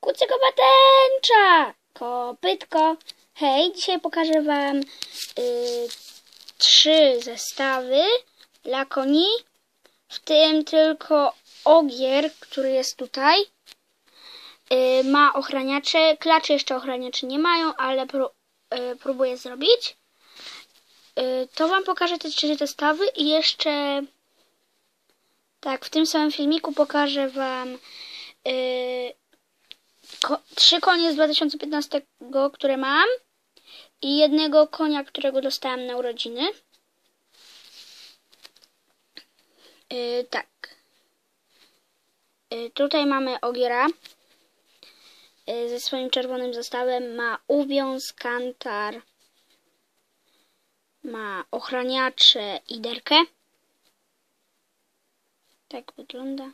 Kucykowa tęcza! Kopytko. Hej, dzisiaj pokażę wam y, trzy zestawy dla koni. W tym tylko ogier, który jest tutaj. Y, ma ochraniacze. Klaczy jeszcze ochraniaczy nie mają, ale pró y, próbuję zrobić. To wam pokażę te trzy zestawy i jeszcze tak, w tym samym filmiku pokażę wam ko trzy konie z 2015, które mam i jednego konia, którego dostałam na urodziny. Yy, tak. Yy, tutaj mamy Ogiera yy, ze swoim czerwonym zestawem. Ma uwiąz, kantar, ma ochraniacze i derkę. Tak wygląda.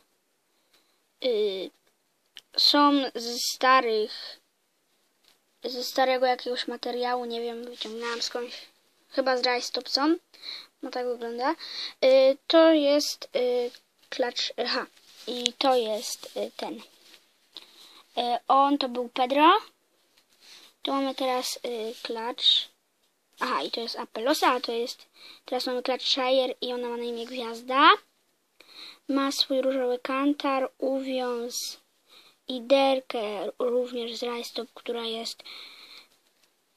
Yy, są ze starych, ze starego jakiegoś materiału, nie wiem, wyciągnęłam skądś, chyba z Rajstopson. No tak wygląda. Yy, to jest yy, klacz, aha, i to jest ten. On to był Pedro. Tu mamy teraz klacz. Aha, i to jest Apelosa, a to jest, teraz mamy klacz Shire i ona ma na imię Gwiazda. Ma swój różowy kantar, uwiąz i derkę również z rajstop, która jest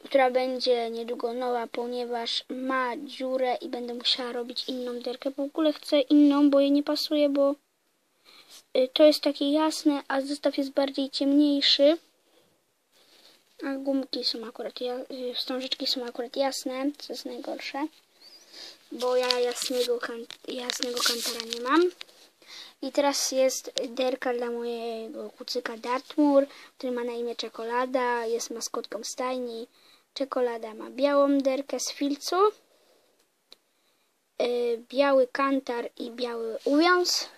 która będzie niedługo nowa, ponieważ ma dziurę i będę musiała robić inną derkę. W ogóle chcę inną, bo jej nie pasuje, bo y, to jest takie jasne, a zestaw jest bardziej ciemniejszy. A gumki są akurat, wstążeczki są akurat jasne, co jest najgorsze. Bo ja jasnego, jasnego kantara nie mam. I teraz jest derka dla mojego kucyka Dartmoor, który ma na imię Czekolada, jest maskotką stajni. Czekolada ma białą derkę z filcu, yy, biały kantar i biały uwiąz.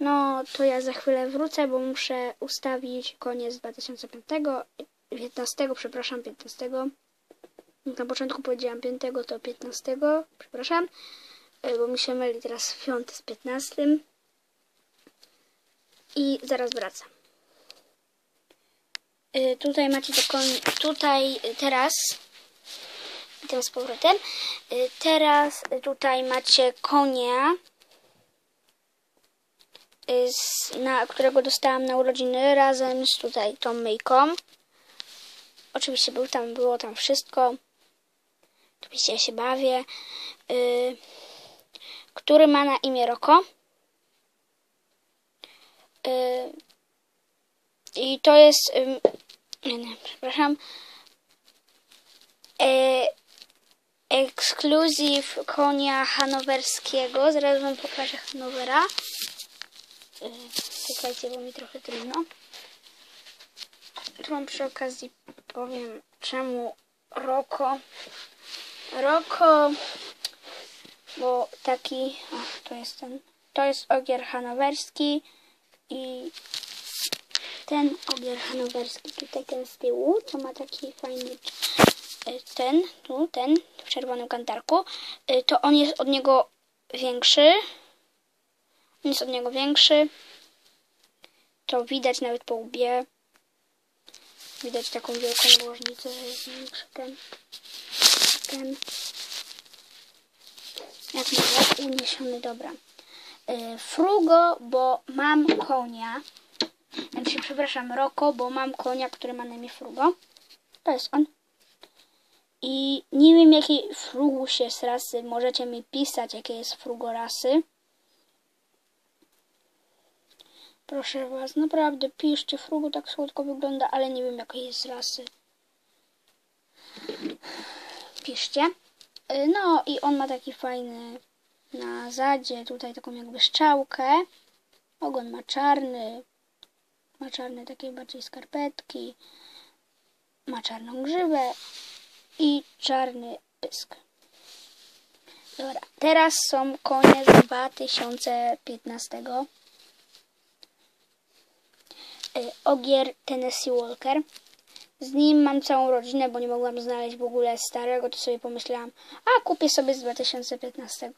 No to ja za chwilę wrócę, bo muszę ustawić koniec 2005, 15, przepraszam, 15. Na początku powiedziałam 5, to 15, przepraszam. E, bo mi się myli teraz 5 z 15. I zaraz wracam. E, tutaj macie taką, tutaj teraz, witam z powrotem, e, teraz tutaj macie konia, z, na, którego dostałam na urodziny razem z tutaj tą myjką. Oczywiście był tam, było tam wszystko. Oczywiście ja się bawię. Yy, który ma na imię Roko. Yy, I to jest, yy, nie, nie, przepraszam, yy, ekskluzyw konia hanowerskiego. Zaraz wam pokażę Hanowera. Czekajcie, bo mi trochę trudno. Tu przy okazji powiem, czemu Roko. Roko bo taki, o, to jest ten, to jest ogier hanowerski i ten ogier hanowerski, tutaj ten z tyłu, to ma taki fajny, e, ten, tu, ten, w czerwonym kantarku, e, to on jest od niego większy, on jest od niego większy, to widać nawet po łbie, widać taką wielką różnicę, że jest większy ten, ten, uniesiony, dobra. Yy, frugo, bo mam konia. Znaczy, przepraszam, Roko, bo mam konia, który ma na imię Frugo. To jest on. I nie wiem, jaki frugus jest rasy. Możecie mi pisać, jakie jest frugo rasy. Proszę was, naprawdę piszcie, frugo tak słodko wygląda, ale nie wiem, jakiej jest rasy. Piszcie. Y, no i on ma taki fajny na zadzie, tutaj taką jakby szczałkę. Ogon ma czarny, ma czarne takie bardziej skarpetki, ma czarną grzywę i czarny pysk. Dobra, teraz są konie z 2015. Y, ogier Tennessee Walker. Z nim mam całą rodzinę, bo nie mogłam znaleźć w ogóle starego, to sobie pomyślałam, a kupię sobie z 2015.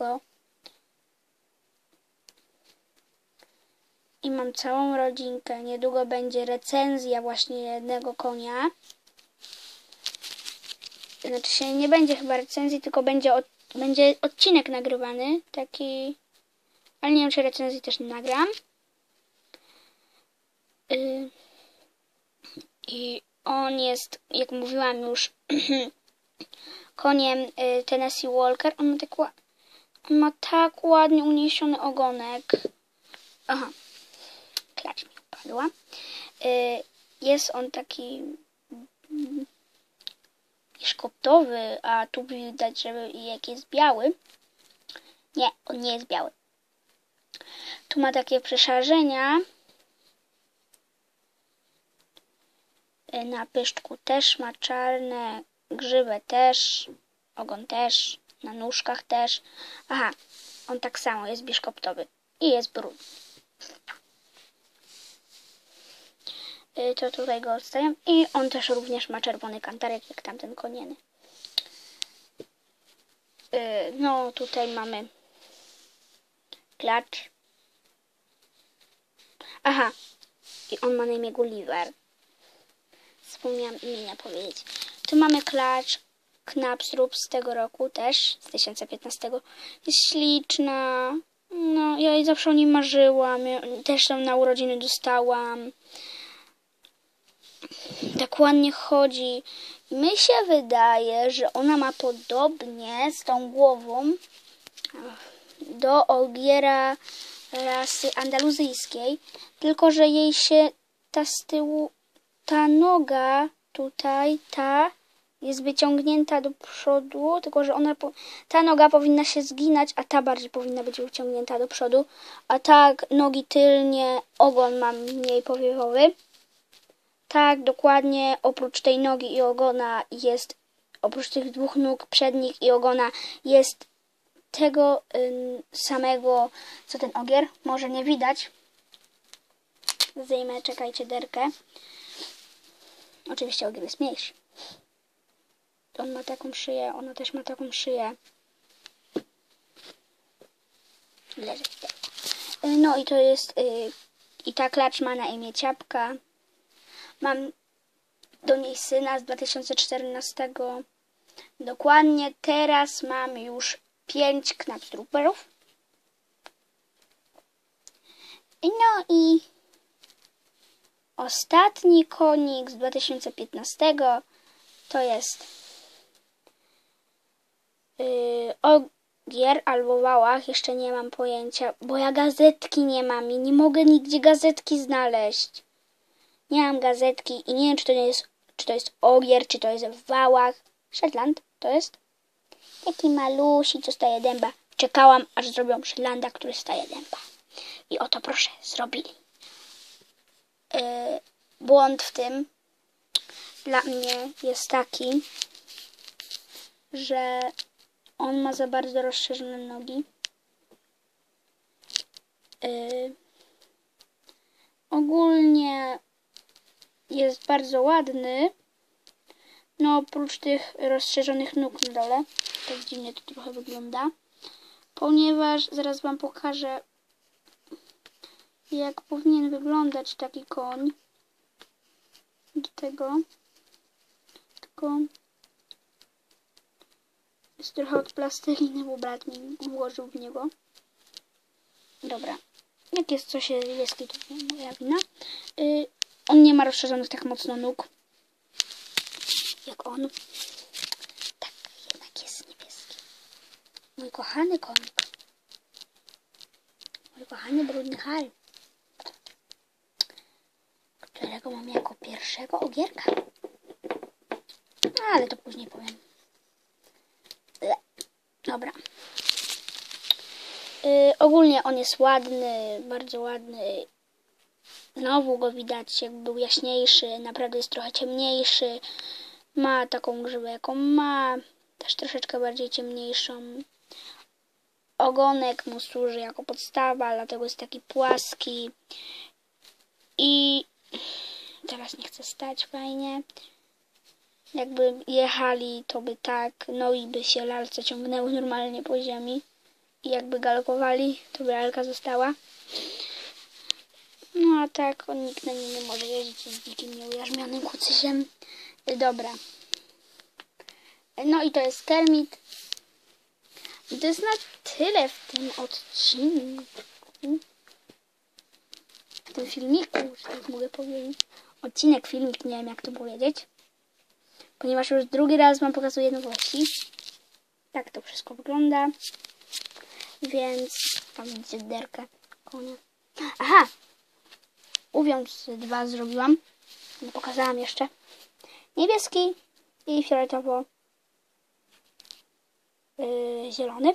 i mam całą rodzinkę. Niedługo będzie recenzja właśnie jednego konia. Znaczy się nie będzie chyba recenzji, tylko będzie, od, będzie odcinek nagrywany, taki... Ale nie wiem, czy recenzji też nagram. Y, I on jest, jak mówiłam już, koniem y, Tennessee Walker. On ma, tak, on ma tak ładnie uniesiony ogonek. Aha, klacz mi upadła. Y, Jest on taki mm, szkoptowy, a tu widać, że jak jest biały. Nie, on nie jest biały. Tu ma takie przeszarzenia. Y, Na pyszczku też ma czarne, grzywę też, ogon też, na nóżkach też. Aha, on tak samo jest bieszkoptowy i jest brudny. Y, To tutaj go odstawiam. I on też również ma czerwony kantarek, jak tamten konieny. Y, No, tutaj mamy klacz. Aha, i on ma na imię Gulliver. Zapomniałam imienia powiedzieć. Tu mamy klacz Knapsrup z tego roku też, z 2015. Jest śliczna. No, ja zawsze o niej marzyłam. Ja też ją na urodziny dostałam. Tak ładnie chodzi. I mi się wydaje, że ona ma podobnie z tą głową do ogiera rasy andaluzyjskiej, tylko że jej się ta z tyłu, ta noga tutaj, ta jest wyciągnięta do przodu, tylko że ona, ta noga powinna się zginać, a ta bardziej powinna być wyciągnięta do przodu, a tak nogi tylnie, ogon mam mniej powiewowy. Tak, dokładnie, oprócz tej nogi i ogona jest, oprócz tych dwóch nóg przednich i ogona jest tego samego, co ten ogier. Może nie widać. Zdejmę, czekajcie, derkę. Oczywiście ogier jest mniejszy. On ma taką szyję, ona też ma taką szyję. Leży. Y, No i to jest, y, i ta klacz ma na imię Ciapka. Mam do niej syna z 2014. Dokładnie teraz mam już 5 knapstruperów. No i ostatni konik z 2015 to jest yy, ogier albo wałach. Jeszcze nie mam pojęcia, bo ja gazetki nie mam i nie mogę nigdzie gazetki znaleźć. Nie mam gazetki i nie wiem, czy to nie jest, czy to jest ogier, czy to jest w wałach. Shetland to jest taki malusi, co staje dęba. Czekałam, aż zrobią Shetlanda, który staje dęba. I oto proszę, zrobili. Yy, błąd w tym dla mnie jest taki, że on ma za bardzo rozszerzone nogi. Yy, ogólnie jest bardzo ładny. No oprócz tych rozszerzonych nóg na dole. Tak dziwnie to trochę wygląda. Ponieważ zaraz wam pokażę jak powinien wyglądać taki koń. Do tego. Tylko jest trochę od plasteliny, bo brat mi włożył w niego. Dobra. Jak jest coś niebieski, to moja wina. Yy, on nie ma rozszerzonych tak mocno nóg. Jak on. Tak, jednak jest niebieski. Mój kochany konik. Mój kochany brudny Harry. Którego mam jako pierwszego ogierka. Ale to później powiem. Dobra. Yy, ogólnie on jest ładny, bardzo ładny. Znowu go widać, jak był jaśniejszy, naprawdę jest trochę ciemniejszy. Ma taką grzywę, jaką ma, też troszeczkę bardziej ciemniejszą. Ogonek mu służy jako podstawa, dlatego jest taki płaski. I teraz nie chcę stać fajnie. Jakby jechali, to by tak, no i by się lalce ciągnęły normalnie po ziemi. I jakby galopowali, to by lalka została. No a tak, on nikt na nim nie może jeździć z dzikim, nieujarzmionym kucysiem. Y, Dobra. No i to jest Kermit. I to jest na tyle w tym odcinku. W tym filmiku, że tak mogę powiedzieć. Odcinek, filmik, nie wiem jak to powiedzieć. Ponieważ już drugi raz wam pokazuję nowości. Tak to wszystko wygląda. Więc tam widzicie derkę konia. Aha! Uwiąz dwa zrobiłam. Nie pokazałam jeszcze. Niebieski i fioletowo yy, zielony.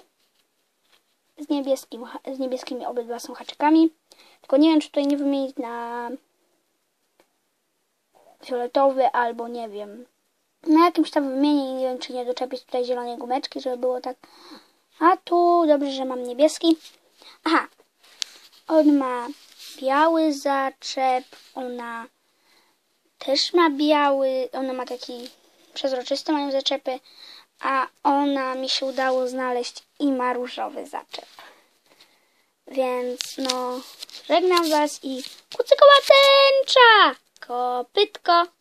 Z, niebieskim, z niebieskimi obydwa są haczykami. Tylko nie wiem, czy tutaj nie wymienić na fioletowy albo nie wiem. Na jakimś tam wymienię nie wiem, czy nie doczepić tutaj zielonej gumeczki, żeby było tak. A tu dobrze, że mam niebieski. Aha, on ma biały zaczep, ona też ma biały, ona ma taki przezroczysty mają zaczepy, a ona mi się udało znaleźć i ma różowy zaczep. Więc no, żegnam was i kucykoła tęcza, kopytko.